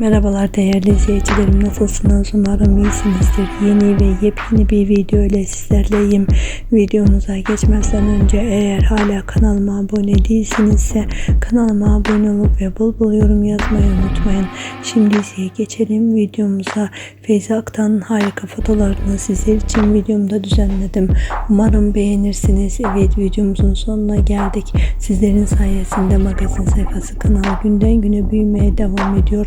Merhabalar değerli izleyicilerim nasılsınız? Umarım iyisinizdir. Yeni ve yepyeni bir video ile sizlerleyim. Videomuza geçmezden önce eğer hala kanalıma abone değilsinizse kanalıma abone olup ve bol bol yorum yazmayı unutmayın. Şimdi ise geçelim videomuza. Feyza Aktan'ın harika fotoğraflarını sizler için videomda düzenledim. Umarım beğenirsiniz. Evet videomuzun sonuna geldik. Sizlerin sayesinde magazin sayfası kanal günden güne büyümeye devam ediyor